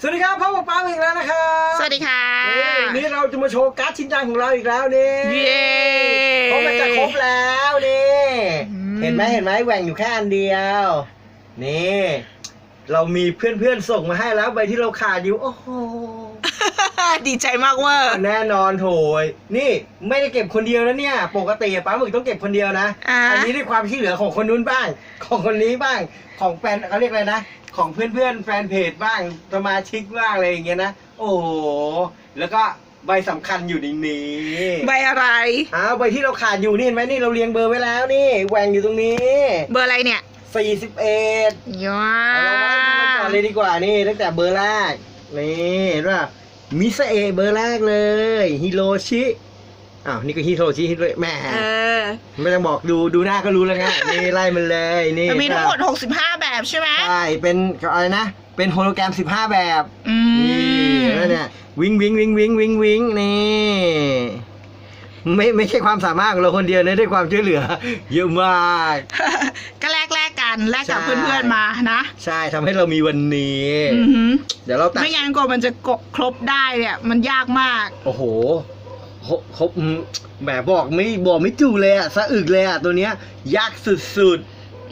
สวัสดีครับพ่อป๊าอีกแล้วนะครับสวัสดีค่ะนี่วันนี้เราจะมาโชว์การ์ดชิ้นจังของเราอีกแล้วนี่เย้เพราะมันจะครบแล้วนี่อืมเห็นไหมเห็นไหมแหว่งอยู่แค่อันเดียว นี่ เรามีเพื่อนๆส่งมาให้แล้วใบที่เราขาดอยู่โอ้โห ดีใจมากเวอร์แน่นอนโถยนี่ไม่ได้เก็บคนเดียวนะเนี่ย ปกติป้าหมึกต้องเก็บคนเดียวนะอ่าอันนี้ด้วยความช่วยเหลือของคนนู้นบ้าง ของคนนี้บ้าง ของแฟนเขาเรียกอะไรนะ ของเพื่อนๆแฟนเพจบ้าง สมาชิกบ้างอะไรอย่างเงี้ยนะ โอ้โห แล้วก็ใบสำคัญอยู่ในนี้ใบอะไร อ้าวใบที่เราขาดอยู่นี่เห็นไหมนี่เราเรียงเบอร์ไว้แล้วนี่แหว่งอยู่ตรงนี้เบอร์อะไรเนี่ย41 ย้าเอาเราไว้ดูกันก่อนเลยดีกว่านี่ตั้งแต่เบอร์แรกนี่เห็นป่ะ มิซาเอะเบอร์แรกเลยฮิโรชิอ้าวนี่ก็ฮิโรชิฮิโรแหม่ เออไม่ต้องบอกดูดูหน้าก็รู้แล้วไงนี่ไล่มันเลยนี่มันมีทั้งหมด 65 แบบใช่ไหมใช่เป็นอะไรนะ เป็นโฮโลแกรม 15 แบบอืนี่มแล้วเนี่ยวิงวิงวิงวิงวิงวิงนี่ไม่ไม่ใช่ความสามารถของเราคนเดียวนะด้วยความช่วยเหลือ เยอะมาก ก็แลกแลกๆ กันแลกกับใช่ เพื่อนๆมานะใช่ทำให้เรามีวันนี้ อือหือเดี๋ยวเราตัด ไม่งั้นกว่ามันจะกบครบได้เนี่ยมันยากมาก โอ้โหครบครบอืมแหมบอกไม่บอกไม่จูเลยอะสะอึกเลยอะตัวเนี้ย ยากสุด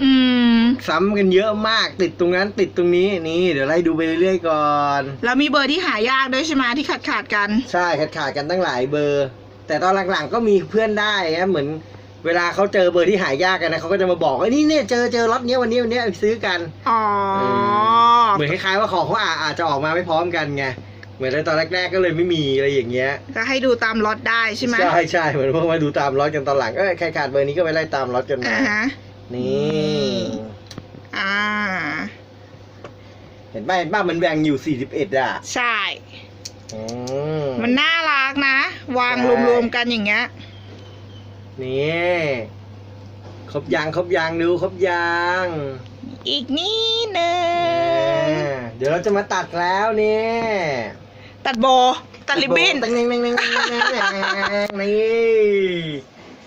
อืม ๆ ซ้ำกันเยอะมาก ติดตรงนั้นติดตรงนี้นี่ เดี๋ยวไล่ดูไปเรื่อยๆก่อน แล้วมีเบอร์ที่หายากด้วยใช่ไหมที่ขาดขาดๆกัน ใช่ขาดขาดๆกันตั้งหลายเบอร์ แต่ตอนหลังๆก็มีเพื่อนได้นะเหมือน เวลาเขาเจอเบอร์ที่หายากกันนะเขาก็จะมาบอกว่านี่เนี่ยเจอเจอล็อตเนี้ยวันนี้วันเนี้ยซื้อกันอ๋อเหมือนคล้ายๆว่าของเขาอาอาจจะออกมาไม่พร้อมกันไงเหมือนในตอนแรกๆก็เลยไม่มีอะไรอย่างเงี้ยก็ให้ดูตามล็อตได้ใช่ไหมใช่ใช่เหมือนพวกมาดูตามล็อตกันตอนหลังเอ้ยใครขาดเบอร์นี้ก็ไปไล่ตามล็อตกันมาอ่าฮะนี่อ่าเห็นป่ะเห็นป่ะมันแบ่งอยู่41อะใช่อืมันน่ารักนะ วางใช่รวมๆกันอย่างเงี้ย นี่ครบยางครบยางดูครบยางอีกนิดนึงอ่าเดี๋ยวเราจะมาตัดแล้วเนี่ยตัดโบตัดริบบิ้นตัดเน่งเน่งเน่งเน่งเน่งเน่งนี่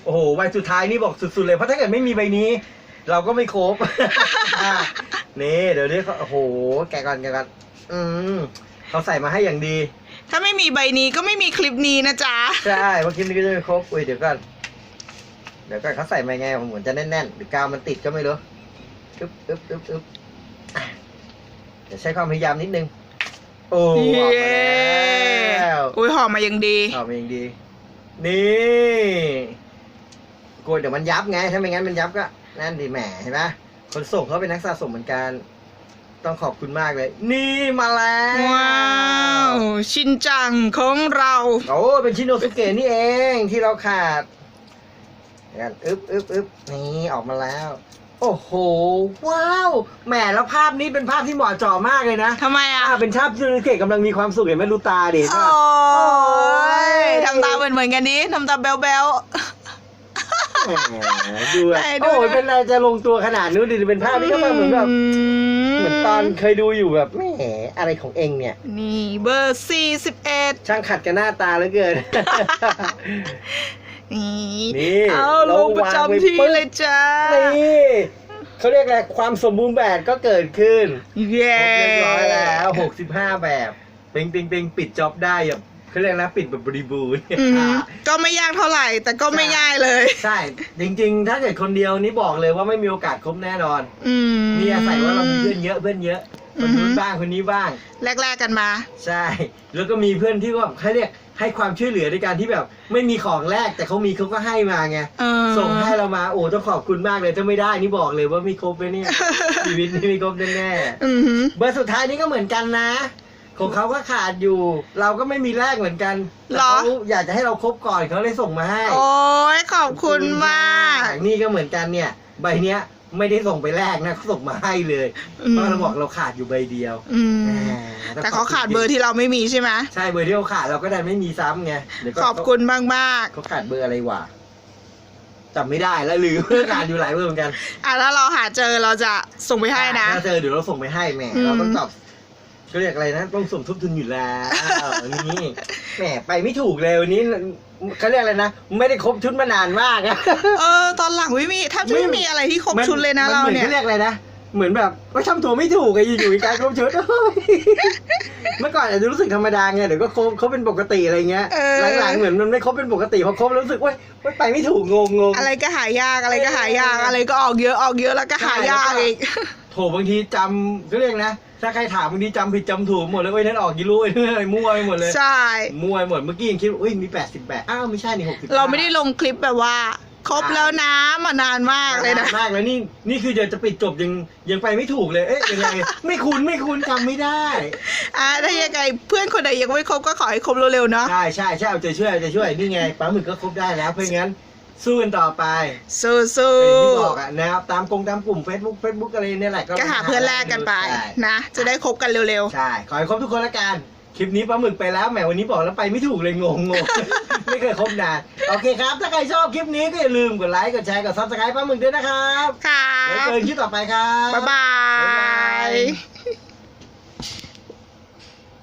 โอ้โหใบสุดท้ายนี่บอกสุดๆเลยเพราะถ้าเกิดไม่มีใบนี้ เราก็ไม่ครบอะนี่เดี๋ยวนี้เขาโอ้โห แกะก่อนแกะก่อนอืมเขาใส่มาให้อย่างดี ถ้าไม่มีใบนี้ก็ไม่มีคลิปนี้นะจ๊ะ ใช่เพราะคลิปนี้ก็จะไม่ครบอุ้ยเดี๋ยวก่อน เดี๋ยวก่อนเขาใส่มาไงผมเหมือนจะแน่นๆหรือกาวมันติดก็ไม่รู้อึ๊บอึ๊บอึ๊บอึ๊บอะเดี๋ยวใช้ความพยายามนิดนึง โอ้ออกมาแล้วอุ้ยหอมมายังดีออกมาอย่างดี นี่กลัวเดี๋ยวมันยับไง ถ้าไม่งั้นมันยับก็ นั่นดิแหมเห็นปะคนส่งเขาเป็นนักสะสมเหมือนกันต้องขอบคุณมากเลย นี่มาแล้ว ว้าวชินจังของเรา โอ้เป็นชินโนสุเกะนี่เองที่เราขาด เดี๋ยวกันอึ๊บอึ๊บอึ๊บนี่ออกมาแล้ว โอ้โห ว้าวแหมแล้วภาพนี้เป็นภาพที่เหมาะเจาะมากเลยนะทำไมอะ อ่าเป็นภาพชินโนสุเกะกำลังมีความสุขเห็นไหมดูตาดิ โอ้ยทำตาเหมือนเหมือนๆกันนี้ทำตาแบ๊วแหมดูอะไหนดู โอ้ยนะเป็นอะไรจะลงตัวขนาดนู้นดิเป็นๆภาพที่ก็เหมือนแบบมเหมือนตอนเคยดูอยู่แบบแหมอะไรของเองเนี่ย นี่เบอร์สี่สิบเอ็ดช่างขัดกันหน้าตาเหลือเกิน นี่นี่เอาเราลงประวางไว้จำที่ปึ๊บเลยจ้านี่เขาเรียกอะไรความสมบูรณ์แบบก็เกิดขึ้นเย้ครบเรียบร้อยแล้วหกสิบห้าแบบปิงปิงปิงปิดจ็อบได้แบบเขาเรียกนะปิดแบบบริบูรณ์อืมก็ไม่ยากเท่าไหร่ แต่ก็ไม่ง่ายเลย ใช่ จริง ๆ ถ้าเกิดคนเดียวนี่บอกเลยว่าไม่มีโอกาสครบแน่นอนอืมนี่อาศัยว่าเรามีเพื่อนเยอะเพื่อนเยอะคนนู้นบ้างคนนี้บ้างแรกๆกันมา ใช่ แล้วก็มีเพื่อนที่ว่าเขาเรียก ให้ความช่วยเหลือในการที่แบบ ไม่มีของแรกแต่เขามีเขาก็ให้มาไงเออ ส่งให้เรามาโอ้ต้องขอบคุณมากเลยถ้าไม่ได้นี่บอกเลยว่าไม่ครบเลยเนี่ย ชีวิตนี่ไม่ครบแน่อือหือๆเบอร์สุดท้ายนี่ก็เหมือนกันนะ ของเขาก็ขาดอยู่ เราก็ไม่มีแรกเหมือนกันแต่เขาอยากจะให้เราครบก่อนเขาเลยส่งมาให้โอ้ยขอบคุณมาก นี่ก็เหมือนกันเนี่ย ใบเนี้ย ไม่ได้ส่งไปแรกนะเขาส่งมาให้เลยอืม เพราะเราบอกเราขาดอยู่ใบเดียวอืมแหมแต่เขาขาดเบอร์ที่เราไม่มีใช่ไหมใช่เบอร์ที่เขาขาดเราก็ได้ไม่มีซ้ำไงเดี๋ยวก่นขอบคุณมากมากเขาขาดเบอร์อะไรวะจำไม่ได้แล้วลืมเพื่อขาดอยู่หลายเบอร์เหมือนกันๆอะแล้วเราหาเจอเราจะส่งไปให้นะ ถ้าเจอเดี๋ยวเราส่งไปให้แหมอืม เราต้องตอบ เขาเรียกอะไรนะ ต้องสมทบทุนอยู่แล้วนี่แหมไปไม่ถูกเลยวันนี้เขาเรียกอะไรนะ ไม่ได้ครบชุดมานานมากอะเออตอนหลังไม่มีแทบจะไม่มีอะไรที่ครบชุดเลยนะมัเราหมือเนี่ยเขาเรียกอะไรนะเหมือนแบบว่าทำตัวไม่ถูกไงอยู่ๆการคบชุดเฮ้ยเมื่อก่อนอาจจะรู้สึกธรรมดาไงเดี๋ยวก็คบเขาเป็นปกติอะไรเงี้ยเออหลังๆเหมือนมันไม่คบเป็นปกติพอคบแล้วรู้สึกว่าเว้ยไปไม่ถูกงงงงอะไรก็หายากอะไรก็หายากเออออะไรก็ออกเยอะออกเยอะแล้วก็หายากอีกโถบางทีจำก็เรียกนะ ถ้าใครถามบางทีจำผิดจำถูกหมดเลยเว้ยนั่นออกกี่รู้เอ้ยมั่วไปหมดเลยใช่ มั่วไปหมดเมื่อกี้ยังคิดว่าอุ้ยมีแปดสิบแปดอ้าวไม่ใช่นี่หกสิบเราไม่ได้ลงคลิปแบบว่า ครบแล้วนะมานานมากเลยนะ มากแล้วนี่นี่คือเดี๋ยวจะปิดจบยังยังไปไม่ถูกเลยเอ๊ะยังไง ไม่คุ้นไม่คุ้นจำไม่ได้ อะถ้ายังไงเพื่อนคนไหนยังไม่ครบก็ขอให้ครบเร็วๆเนาะ ใช่ใช่ใช่เอาใจช่วยเอาใจช่วยนี่ไงปลาหมึกก็ครบได้แล้วเพราะงั้น สู้กันต่อไปสู้อย่างที่บอกๆอะนะครับตามกงตามกลุ่ม Facebook Facebook อะไรเนี่ยแหละก็หาเพื่อนแรกกันไปใช่นะ จะได้คบกันเร็วใช่ ขอให้ครบทุกคนละกัน คลิปนี้ปลาหมึกไปแล้วแหมวันนี้บอกแล้วไปไม่ถูกเลยงงงงไม่เคยครบนาน โอเคครับ ถ้าใครชอบคลิปนี้ก็อย่าลืมกดไลค์กดแชร์กดซับสไครต์ปลาหมึกด้วยนะครับๆค่ะแล้วเจอกันคลิปต่อไปครับ บ๊ายบาบ๊ายบายย